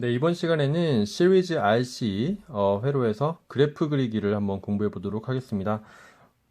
네, 이번 시간에는 시리즈 RC 어, 회로에서 그래프 그리기를 한번 공부해 보도록 하겠습니다.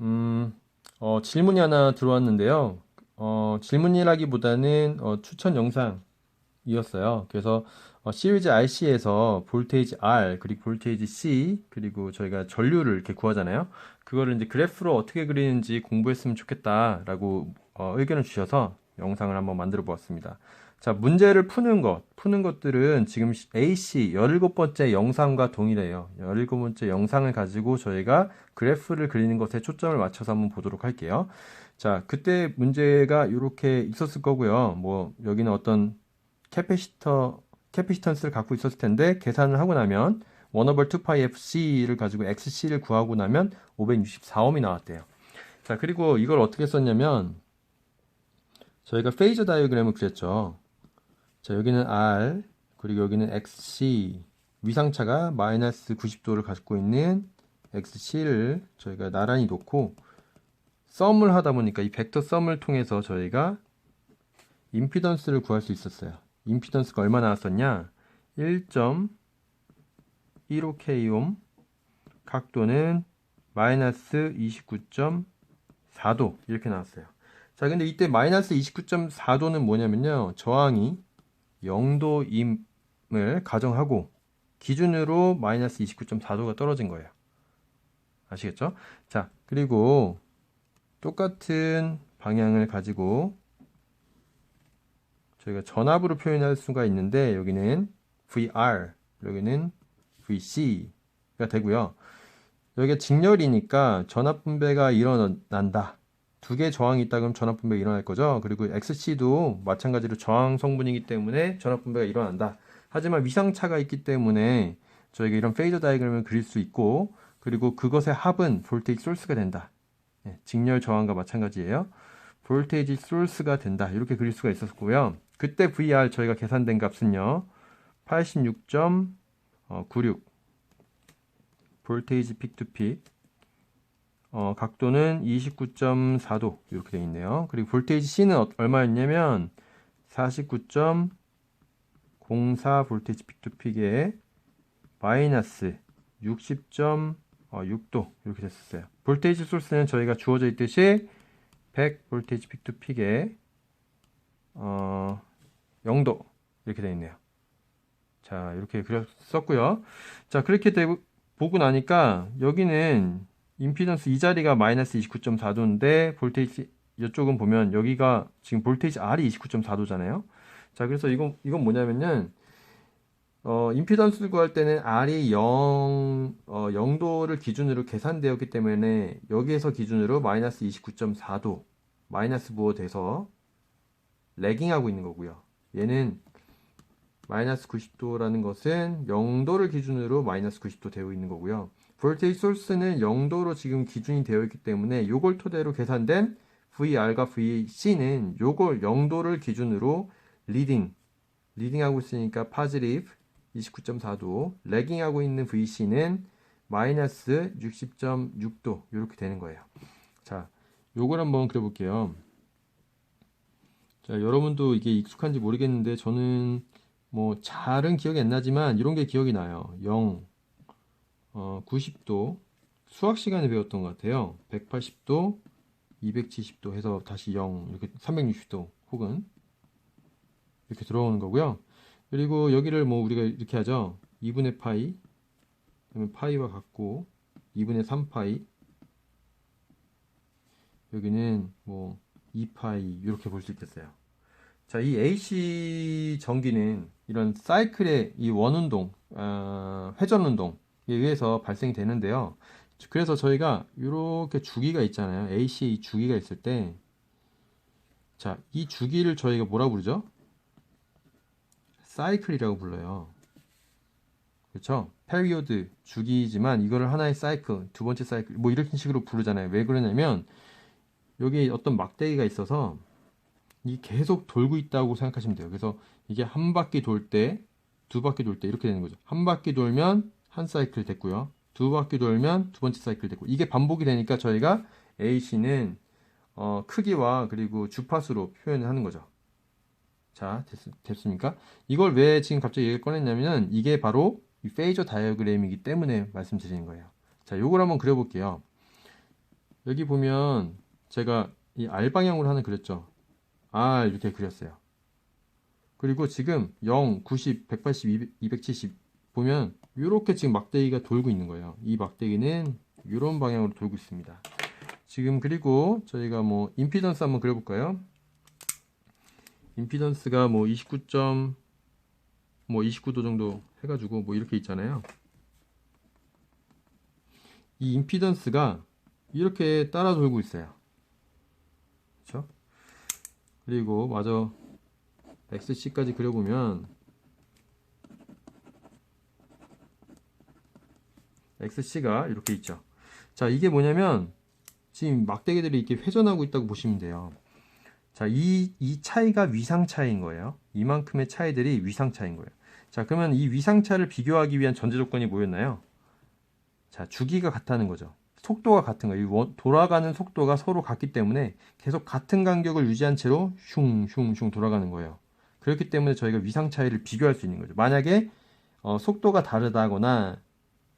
음, 어, 질문이 하나 들어왔는데요. 어, 질문이라기보다는 어, 추천 영상이었어요. 그래서 어, 시리즈 RC에서 볼테이지 R 그리고 볼테이지 C 그리고 저희가 전류를 이렇게 구하잖아요. 그거를 이제 그래프로 어떻게 그리는지 공부했으면 좋겠다라고 어, 의견을 주셔서 영상을 한번 만들어 보았습니다. 자, 문제를 푸는 것, 푸는 것들은 지금 AC 17번째 영상과 동일해요. 17번째 영상을 가지고 저희가 그래프를 그리는 것에 초점을 맞춰서 한번 보도록 할게요. 자, 그때 문제가 이렇게 있었을 거고요. 뭐, 여기는 어떤 캐패시터, 캐패시턴스를 갖고 있었을 텐데, 계산을 하고 나면, 1 over 2pi fc를 가지고 xc를 구하고 나면 564옴이 나왔대요. 자, 그리고 이걸 어떻게 썼냐면, 저희가 페이저 다이어그램을 그렸죠. 자, 여기는 R, 그리고 여기는 XC, 위상차가 마이너스 90도를 갖고 있는 XC를 저희가 나란히 놓고 썸을 하다 보니까 이 벡터 썸을 통해서 저희가 임피던스를 구할 수 있었어요. 임피던스가 얼마 나왔었냐? 1.15k옴, 각도는 마이너스 29.4도 이렇게 나왔어요. 자, 근데 이때 마이너스 29.4도는 뭐냐면요. 저항이 0도임을 가정하고 기준으로 마이너스 29.4도가 떨어진 거예요. 아시겠죠? 자, 그리고 똑같은 방향을 가지고 저희가 전압으로 표현할 수가 있는데 여기는 VR, 여기는 VC가 되고요. 여기가 직렬이니까 전압 분배가 일어난다. 두 개의 저항이 있다 그러면 전압 분배가 일어날 거죠. 그리고 XC도 마찬가지로 저항 성분이기 때문에 전압 분배가 일어난다. 하지만 위상차가 있기 때문에 저희가 이런 페이저 다이그램을 그릴 수 있고 그리고 그것의 합은 볼테이지 소스가 된다. 네, 직렬 저항과 마찬가지예요. 볼테이지 소스가 된다. 이렇게 그릴 수가 있었고요. 그때 VR 저희가 계산된 값은요. 86.96 볼테이지 픽 투픽 어, 각도는 29.4도 이렇게 되어 있네요. 그리고 볼테이지 C는 어, 얼마였냐면 49.04 볼테이지 픽투 픽에 마이너스 60.6도 이렇게 됐었어요. 볼테이지 소스는 저희가 주어져 있듯이 100 볼테이지 픽투 픽에 어, 0도 이렇게 되어 있네요. 자 이렇게 그렸었고요. 자 그렇게 되고 보고 나니까 여기는 임피던스 이 자리가 마이너스 29.4도인데 볼테이지 이쪽은 보면 여기가 지금 볼테이지 R이 29.4도잖아요. 자, 그래서 이건 이건 뭐냐면은 어, 임피던스 구할 때는 R이 0, 어, 0도를 기준으로 계산되었기 때문에 여기에서 기준으로 마이너스 29.4도 마이너스 부호 돼서 레깅하고 있는 거고요. 얘는 마이너스 90도라는 것은 0도를 기준으로 마이너스 90도 되어 있는 거고요. 볼테이지 소스는 0도로 지금 기준이 되어 있기 때문에 요걸 토대로 계산된 VR과 VC는 요걸 0도를 기준으로 리딩 리딩하고 있으니까 파지티브 29.4도 레깅하고 있는 VC는 마이너스 60.6도 이렇게 되는 거예요. 자, 요걸 한번 그려볼게요. 자, 여러분도 이게 익숙한지 모르겠는데 저는 뭐 잘은 기억이 안 나지만 이런 게 기억이 나요. 0, 어, 90도 수학 시간에 배웠던 것 같아요. 180도, 270도 해서 다시 0 이렇게 360도 혹은 이렇게 들어오는 거고요. 그리고 여기를 뭐 우리가 이렇게 하죠. 2분의 파이 그러면 파이와 같고 2분의 3파이 여기는 뭐 2파이 이렇게 볼 수 있겠어요. 자, 이 AC 전기는 이런 사이클의 이 원운동, 어, 회전운동 의해서 발생이 되는데요. 그래서 저희가 이렇게 주기가 있잖아요. AC 주기가 있을 때, 자, 이 주기를 저희가 뭐라 부르죠? 사이클이라고 불러요. 그렇죠? 페리오드 주기지만 이거를 하나의 사이클, 두 번째 사이클, 뭐 이런 식으로 부르잖아요. 왜 그러냐면 여기 어떤 막대기가 있어서 이 계속 돌고 있다고 생각하시면 돼요. 그래서 이게 한 바퀴 돌 때, 두 바퀴 돌 때 이렇게 되는 거죠. 한 바퀴 돌면 한 사이클 됐고요. 두 바퀴 돌면 두 번째 사이클 됐고 이게 반복이 되니까 저희가 AC는 어, 크기와 그리고 주파수로 표현을 하는 거죠. 자, 됐, 습니까 이걸 왜 지금 갑자기 얘기를 꺼냈냐면은 이게 바로 이 페이저 다이어그램이기 때문에 말씀드리는 거예요. 자, 요걸 한번 그려볼게요. 여기 보면 제가 이 R 방향으로 하나 그렸죠. R 이렇게 그렸어요. 그리고 지금 0, 90, 180, 270 보면 이렇게 지금 막대기가 돌고 있는 거예요. 이 막대기는 이런 방향으로 돌고 있습니다. 지금 그리고 저희가 뭐 임피던스 한번 그려볼까요? 임피던스가 뭐 29점 뭐 29도 정도 해가지고 뭐 이렇게 있잖아요. 이 임피던스가 이렇게 따라 돌고 있어요. 그렇죠? 그리고 마저 XC까지 그려보면 XC가 이렇게 있죠. 자, 이게 뭐냐면 지금 막대기들이 이렇게 회전하고 있다고 보시면 돼요. 자, 이, 이 차이가 위상 차이인 거예요. 이만큼의 차이들이 위상 차이인 거예요. 자, 그러면 이 위상 차를 비교하기 위한 전제 조건이 뭐였나요? 자, 주기가 같다는 거죠. 속도가 같은 거예요. 돌아가는 속도가 서로 같기 때문에 계속 같은 간격을 유지한 채로 슝슝슝 돌아가는 거예요. 그렇기 때문에 저희가 위상 차이를 비교할 수 있는 거죠. 만약에 어, 속도가 다르다거나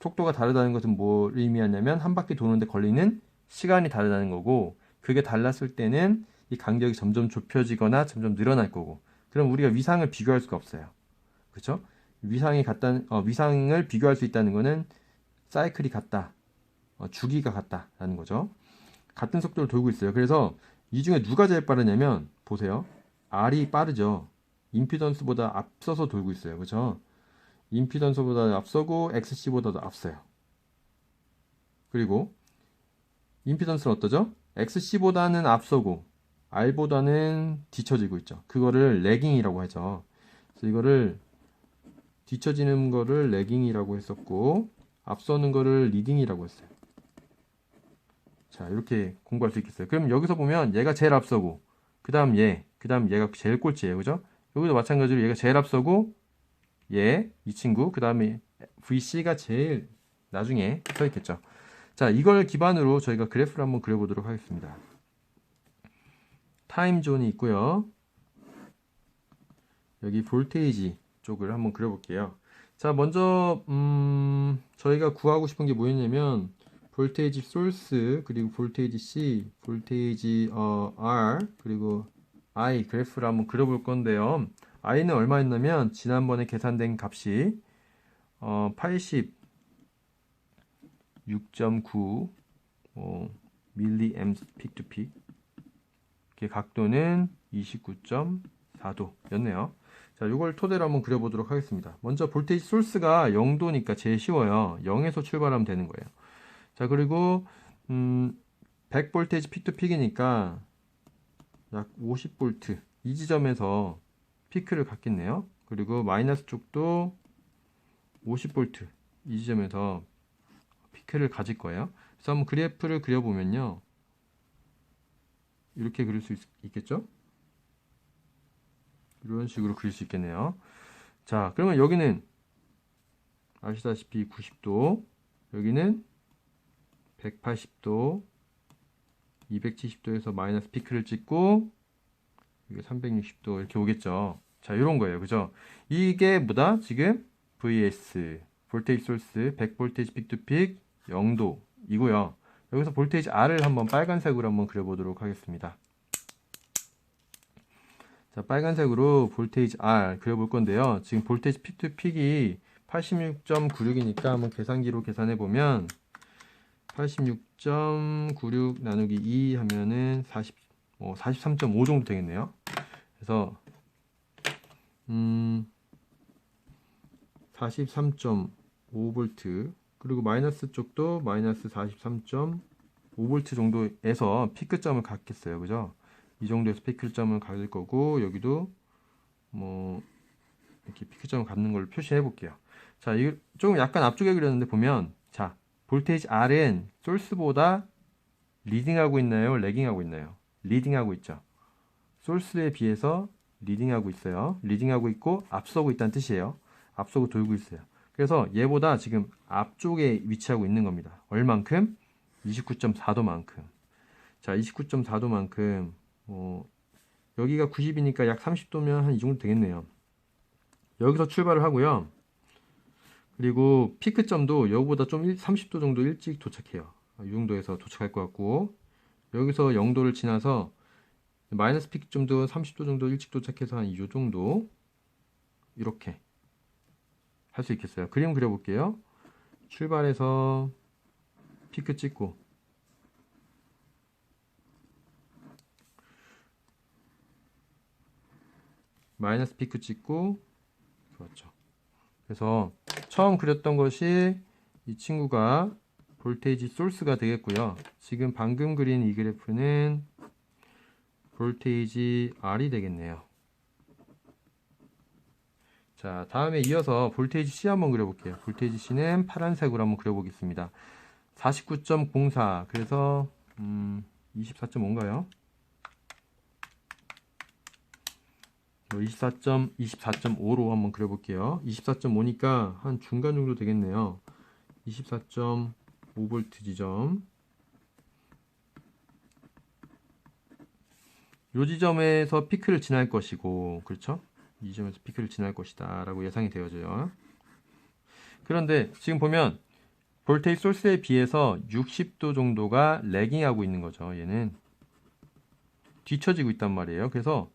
속도가 다르다는 것은 뭘 의미하냐면 한 바퀴 도는데 걸리는 시간이 다르다는 거고 그게 달랐을 때는 이 간격이 점점 좁혀지거나 점점 늘어날 거고 그럼 우리가 위상을 비교할 수가 없어요. 그렇죠? 위상이 같다는 어, 위상을 비교할 수 있다는 거는 사이클이 같다. 어, 주기가 같다라는 거죠. 같은 속도로 돌고 있어요. 그래서 이 중에 누가 제일 빠르냐면 보세요. R이 빠르죠. 임피던스보다 앞서서 돌고 있어요. 그죠? 임피던스보다 앞서고 XC보다도 앞서요. 그리고 임피던스는 어떠죠? XC보다는 앞서고 R보다는 뒤처지고 있죠. 그거를 레깅이라고 하죠. 그래서 이거를 뒤처지는 거를 레깅이라고 했었고 앞서는 거를 리딩이라고 했어요. 자, 이렇게 공부할 수 있겠어요. 그럼 여기서 보면 얘가 제일 앞서고 그 다음 얘, 그 다음 얘가 제일 꼴찌예요. 그죠? 여기도 마찬가지로 얘가 제일 앞서고 얘, 이 친구, 그 다음에 VC가 제일 나중에 서 있겠죠. 자, 이걸 기반으로 저희가 그래프를 한번 그려보도록 하겠습니다. 타임존이 있고요. 여기 볼테이지 쪽을 한번 그려볼게요. 자, 먼저 음, 저희가 구하고 싶은 게 뭐였냐면 볼테이지 소스 그리고 볼테이지 C, 볼테이지 어, R 그리고 I 그래프를 한번 그려볼 건데요. I는 얼마였냐면 지난번에 계산된 값이 어, 86.9 어, 밀리앰스 픽투 픽 각도는 29.4도였네요. 자, 이걸 토대로 한번 그려보도록 하겠습니다. 먼저 볼테이지 소스가 0도니까 제일 쉬워요. 0에서 출발하면 되는 거예요. 자, 그리고 음, 100볼테이지 픽투 픽이니까 약 50볼트 이 지점에서 피크를 갖겠네요. 그리고 마이너스 쪽도 50볼트 이 지점에서 피크를 가질 거예요. 그래서 한번 그래프를 그려보면요. 이렇게 그릴 수 있, 겠죠 이런 식으로 그릴 수 있겠네요. 자, 그러면 여기는 아시다시피 90도, 여기는 180도, 270도에서 마이너스 피크를 찍고 이게 360도 이렇게 오겠죠. 자, 이런 거예요. 그죠? 이게 뭐다? 지금 VS 볼테이지 소스 100볼테이지 픽투픽 0도 이고요. 여기서 볼테이지 R을 한번 빨간색으로 한번 그려보도록 하겠습니다. 자, 빨간색으로 볼테이지 R 그려볼 건데요. 지금 볼테이지 픽투 픽이 86.96이니까 한번 계산기로 계산해 보면 86.96 나누기 2 하면은 40, 어, 43.5 정도 되겠네요. 그래서 음, 43.5V 그리고 마이너스 쪽도 마이너스 43.5V 정도에서 피크점을 갖겠어요. 그죠? 이 정도에서 피크점을 가질 거고 여기도 뭐 이렇게 피크점을 갖는 걸 표시해 볼게요. 자, 이거 조금 약간 앞쪽에 그렸는데 보면 자, 볼테이지 R은 소스보다 리딩하고 있나요? 레깅하고 있나요? 리딩하고 있죠. 소스에 비해서 리딩하고 있어요. 리딩하고 있고 앞서고 있다는 뜻이에요. 앞서고 돌고 있어요. 그래서 얘보다 지금 앞쪽에 위치하고 있는 겁니다. 얼만큼? 29.4도만큼. 자, 29.4도만큼 어, 여기가 90이니까 약 30도면 한 이 정도 되겠네요. 여기서 출발을 하고요. 그리고 피크점도 여기보다 좀 30도 정도 일찍 도착해요. 이 정도에서 도착할 것 같고 여기서 0도를 지나서 마이너스 피크점도 30도 정도 일찍 도착해서 한이 정도 이렇게 할 수 있겠어요. 그림 그려볼게요. 출발해서 피크 찍고 마이너스 피크 찍고 좋았죠. 그래서 처음 그렸던 것이 이 친구가 볼테이지 소스가 되겠고요. 지금 방금 그린 이 그래프는 볼테이지 R이 되겠네요. 자, 다음에 이어서 볼테이지 C 한번 그려볼게요. 볼테이지 C는 파란색으로 한번 그려보겠습니다. 49.04 그래서 음, 24.5인가요? 24. 24.5로 한번 그려볼게요. 24.5니까 한 중간 정도 되겠네요. 24.5V 지점. 요 지점에서 피크를 지날 것이고, 그렇죠? 이 지점에서 피크를 지날 것이다 라고 예상이 되어져요. 그런데 지금 보면 볼테이지 소스에 비해서 60도 정도가 레깅하고 있는 거죠. 얘는 뒤처지고 있단 말이에요. 그래서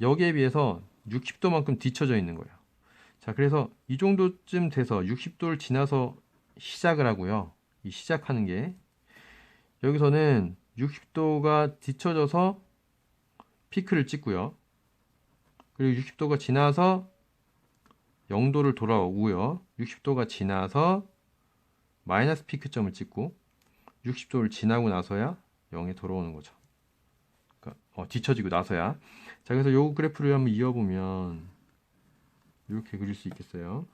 여기에 비해서 60도만큼 뒤쳐져 있는 거예요. 자, 그래서 이 정도쯤 돼서 60도를 지나서 시작을 하고요. 이 시작하는 게 여기서는 60도가 뒤쳐져서 피크를 찍고요. 그리고 60도가 지나서 0도를 돌아오고요. 60도가 지나서 마이너스 피크점을 찍고 60도를 지나고 나서야 0에 돌아오는 거죠. 그러니까 어, 뒤쳐지고 나서야. 자, 그래서 요 그래프를 한번 이어보면 이렇게 그릴 수 있겠어요.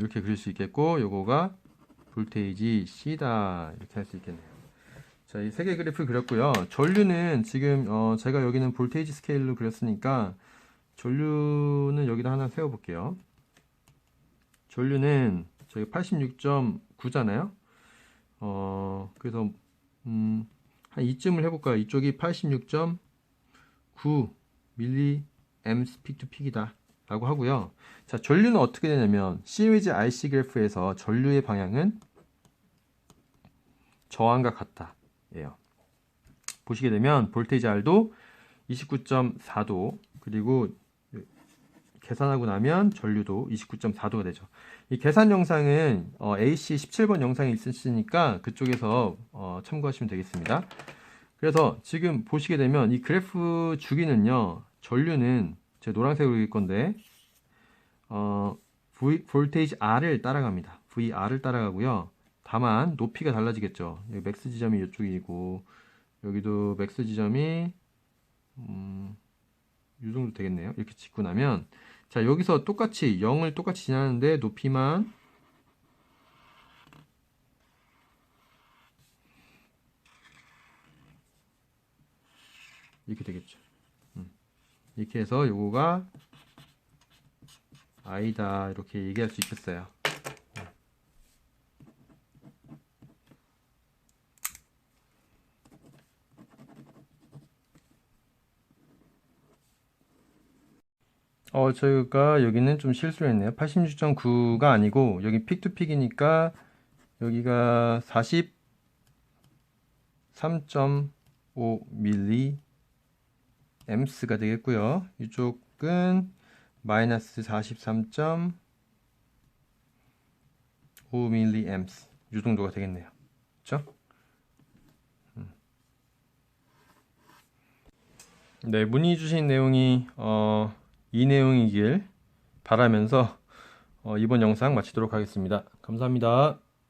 이렇게 그릴 수 있겠고 요거가 볼테이지 C다 이렇게 할 수 있겠네요. 자, 이 세 개 그래프 그렸고요. 전류는 지금 어, 제가 여기는 볼테이지 스케일로 그렸으니까 전류는 여기다 하나 세워 볼게요. 전류는 저희 86.9잖아요. 어, 그래서 음, 한 이쯤을 해 볼까요? 이쪽이 86.9 밀리 앰스 픽 투 픽이다. 라고 하고요. 자, 전류는 어떻게 되냐면 시리즈 IC 그래프에서 전류의 방향은 저항과 같다. 예요. 보시게 되면 볼테이지 R도 29.4도 그리고 계산하고 나면 전류도 29.4도가 되죠. 이 계산 영상은 어, AC 17번 영상이 있으시니까 그쪽에서 어, 참고하시면 되겠습니다. 그래서 지금 보시게 되면 이 그래프 주기는요. 전류는 제 노란색으로 그릴 건데 어, v, 볼테이지 R을 따라갑니다. VR을 따라가고요. 다만 높이가 달라지겠죠. 여기 맥스 지점이 이쪽이고 여기도 맥스 지점이 음, 이 정도 되겠네요. 이렇게 짓고 나면 자 여기서 똑같이 0을 똑같이 지나는데 높이만 이렇게 되겠죠. 음. 이렇게 해서 요거가 아이다 이렇게 얘기할 수 있겠어요. 어, 저희가 여기는 좀 실수했네요. 86.9가 아니고 여기 픽투픽이니까 여기가 43.5 앰스가 되겠고요. 이쪽은 마이너스 43.5 밀리 앰스 이 정도가 되겠네요. 그렇죠? 네, 문의 주신 내용이 어, 이 내용이길 바라면서 어, 이번 영상 마치도록 하겠습니다. 감사합니다.